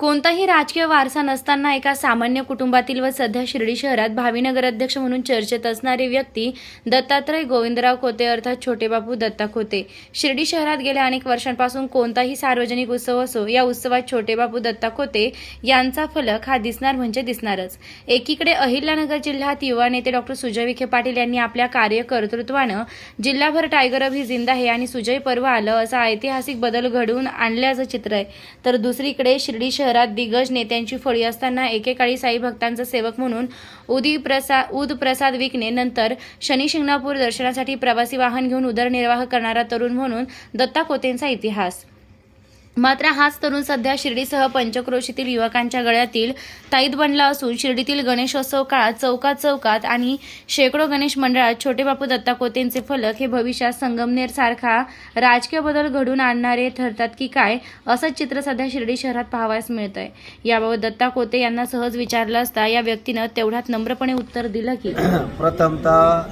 कोणताही राजकीय वारसा नसताना एका सामान्य कुटुंबातील व सध्या शिर्डी शहरात भावीनगर अध्यक्ष म्हणून चर्चेत असणारे व्यक्ती दत्तात्रय गोविंदराव खोते अर्थात छोटे बापू दत्ता खोते. शिर्डी शहरात गेल्या अनेक वर्षांपासून कोणताही सार्वजनिक उत्सव असो या उत्सवात छोटे बापू दत्ता खोते यांचा फलक हा दिसणार म्हणजे दिसणारच. एकीकडे अहिल्यानगर जिल्ह्यात युवा नेते डॉक्टर सुजय विखे पाटील यांनी आपल्या कार्यकर्तृत्वानं जिल्हाभर टायगर अभ ही जिंदा आहे आणि सुजय पर्व आलं असा ऐतिहासिक बदल घडवून आणल्याचं चित्र आहे. तर दुसरीकडे शिर्डी शहरात दिग्गज नेत्यांची फळी असताना एकेकाळी साई भक्तांचा सेवक म्हणून उदी प्रसा उद प्रसाद विकणे नंतर शनी शिंगणापूर दर्शनासाठी प्रवासी वाहन घेऊन उदरनिर्वाह करणारा तरुण म्हणून दत्ता कोतेंचा इतिहास. मात्र हाच तरुण सध्या शिर्डीसह पंचक्रोशीतील युवकांच्या गळ्यातील ताईत बनला असून शिर्डीतील गणेशोत्सव काळात चौकात चौकात आणि शेकडो गणेश मंडळात छोटे बापू दत्ता कोतेंचे फलक हे भविष्यात संगमनेर सारखा राजकीय बदल घडून आणणारे ठरतात की काय असंच चित्र सध्या शिर्डी शहरात पाहावयास मिळत आहे याबाबत दत्ता कोते यांना सहज विचारलं असता या व्यक्तीनं तेवढ्यात नम्रपणे उत्तर दिलं की प्रथमतः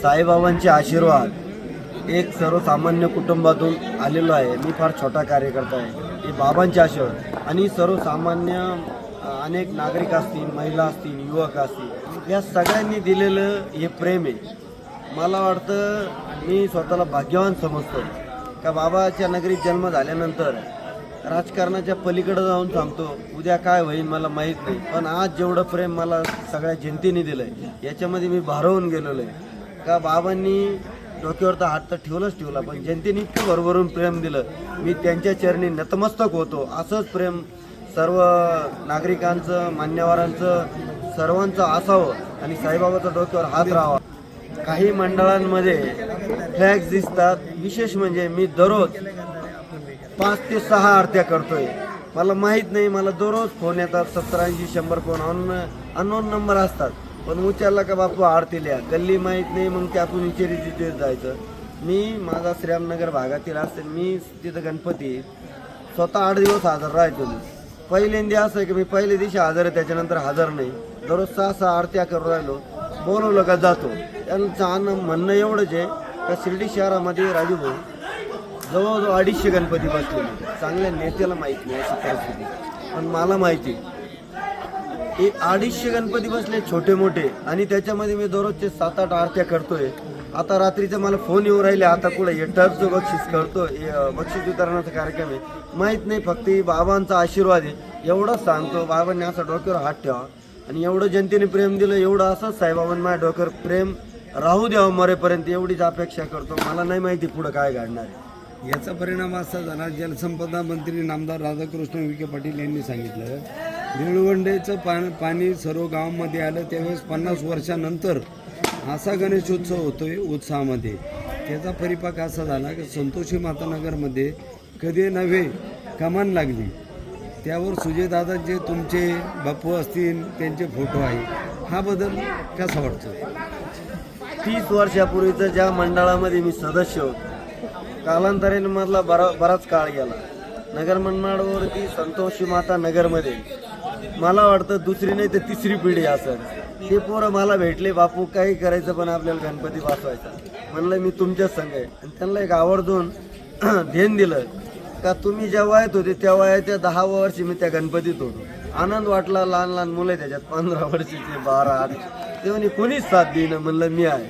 साईबाबांचे आशीर्वाद एक सर्वसामान्य कुटुंबातून आलेलो आहे. मी फार छोटा कार्यकर्ता आहे. हे बाबांचे आशीर्वाद आणि सर्वसामान्य अनेक नागरिक असतील महिला असतील युवक असतील या सगळ्यांनी दिलेलं हे प्रेम आहे. मला वाटतं मी स्वतःला भाग्यवान समजतो. का बाबाच्या नगरीत जन्म झाल्यानंतर राजकारणाच्या पलीकडे जाऊन थांबतो. उद्या काय होईल मला माहीत नाही. पण आज जेवढं प्रेम मला सगळ्या जनतेने दिलंय याच्यामध्ये मी भारावून गेलेलो आहे. का बाबांनी डोक्यावर तर हात तर ठेवलंच ठेवला पण जनतेने इतकं भरभरून प्रेम दिलं. मी त्यांच्या चरणी नतमस्तक होतो. असंच प्रेम सर्व नागरिकांचं मान्यवरांचं सर्वांचं असावं आणि साईबाबाचा डोक्यावर हात राहावा. काही मंडळांमध्ये फ्लॅग्स दिसतात. विशेष म्हणजे मी दररोज पाच ते सहा आरत्या करतोय. मला माहीत नाही मला दररोज फोन येतात. सत्तर ऐंशी शंभर फोन ऑन अननोन नंबर असतात. पण उचलला का बापू आरती गल्ली माहीत नाही मग त्यातून आपण विचारी तिथे जायचं. मी माझा श्रीरामनगर भागातील असते मी तिथं गणपती स्वतः आठ दिवस हजर राहायचो मी पहिल्यांदा असं आहे की मी पहिल्या दिवशी हजर आहे त्याच्यानंतर हजर नाही. दररोज सहा सहा आरत्या करून राहिलो बोलवलं का जातो. त्यांचं आन म्हणणं एवढंच आहे का शिर्डी शहरामध्ये राजूभाऊ जवळजवळ अडीचशे गणपती बसलेले चांगल्या नेत्याला माहीत नाही अशी परिस्थिती. पण मला माहिती हे अडीचशे गणपती बसले छोटे मोठे. आणि त्याच्यामध्ये मी दररोजचे सात आठ आरत्या करतोय. आता रात्रीचं मला फोन येऊ राहिले आता कुठे हे टर्फचं बक्षीस करतो बक्षीस वितरणाचा कार्यक्रम आहे. माहीत नाही फक्त बाबांचा आशीर्वाद आहे. एवढंच सांगतो बाबांनी असं डोक्यावर हात ठेवा. आणि एवढं जनतेने प्रेम दिलं एवढं असंच साईबाबांनी माझ्या डोक्यावर प्रेम राहू द्यावं मरेपर्यंत. एवढीच अपेक्षा करतो. मला नाही माहिती पुढं काय घडणार आहे. याचा परिणाम असा झाला जलसंपदा मंत्री नामदार राधाकृष्ण विखे पाटील यांनी सांगितलं. निळवंडेचं पान पाणी सर्व गावांमध्ये आलं. त्यावेळेस पन्नास वर्षानंतर असा गणेशोत्सव होतो आहे उत्साहामध्ये. त्याचा परिपाक असा झाला की संतोषी मातानगरमध्ये कधी नव्हे कमान लागली. त्यावर सुजयदादांचे तुमचे बापू असतील त्यांचे फोटो आहे. हा बदल कसा वाटतो? तीस वर्षापूर्वीचं ज्या मंडळामध्ये मी सदस्य होतो कालांतराने मधला बरा बराच काळ गेला. नगर मंडळावरती संतोषी माता नगरमध्ये मला वाटतं दुसरी नाही तर तिसरी पिढी असं. ते पोरं मला भेटले बापू काही करायचं पण आपल्याला गणपती बसवायचा. म्हणलं मी तुमच्याच संघ आहे. आणि त्यांना एक आवर्जून ध्यान दिलं का तुम्ही ज्या वयात होते त्या वयाच्या दहा वर्षी मी त्या गणपतीत होतो. आनंद वाटला लहान लहान मुलं आहे त्याच्यात पंधरा वर्षीचे बारा आठ. ते म्हणे कोणीच साथ देईन. म्हणलं मी आहे.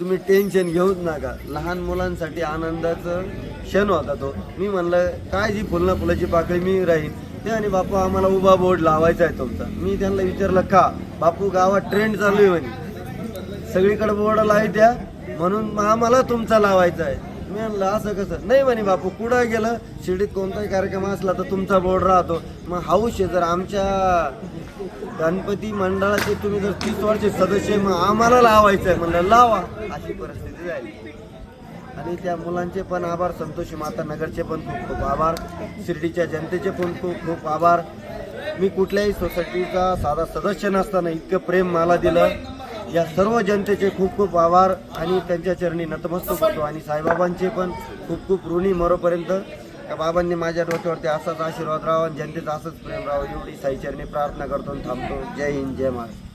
तुम्ही टेन्शन घेऊच नका. लहान मुलांसाठी आनंदाचं क्षण होता तो. मी म्हणलं काय जी फुलना फुलाची पाकळी मी राहीन. ते आणि बापू आम्हाला उभा बोर्ड लावायचा आहे तुमचा. मी त्यांना विचारलं का? बापू गावात ट्रेंड चालू आहे म्हणे. सगळीकडे बोर्ड लावायच्या म्हणून मग आम्हाला तुमचा लावायचा आहे. मी म्हणलं असं कसं? नाही म्हणे बापू कुठं गेलं? शिर्डीत कोणताही कार्यक्रम असला तर तुमचा बोर्ड राहतो. मग हाऊस आहे जर आमच्या गणपती मंडळाचे तुम्ही जर तीस वर्षे सदस्य मग आम्हाला लावायचं आहे. म्हणलं लावा. अशी परिस्थिती झाली. आणि त्या मुलांचे पण आभार. संतोषी माता नगरचे पण खूप खूप आभार. शिर्डीच्या जनतेचे पण खूप खूप आभार. मी कुठल्याही सोसायटीचा साधा सदस्य नसताना इतकं प्रेम मला दिलं. या सर्व जनतेचे खूप खूप आभार आणि त्यांच्या चरणी नतमस्तक होतो आणि साईबाबांचे पण खूप खूप ऋणी मरोपर्यंत. का बाबांनी माझ्या डोक्यावरती असाच आशीर्वाद राहावा आणि जनतेचा असंच प्रेम राहावं. एवढी साईचरणी प्रार्थना करतो आणि थांबतो. जय हिंद जय महाराष्ट्र.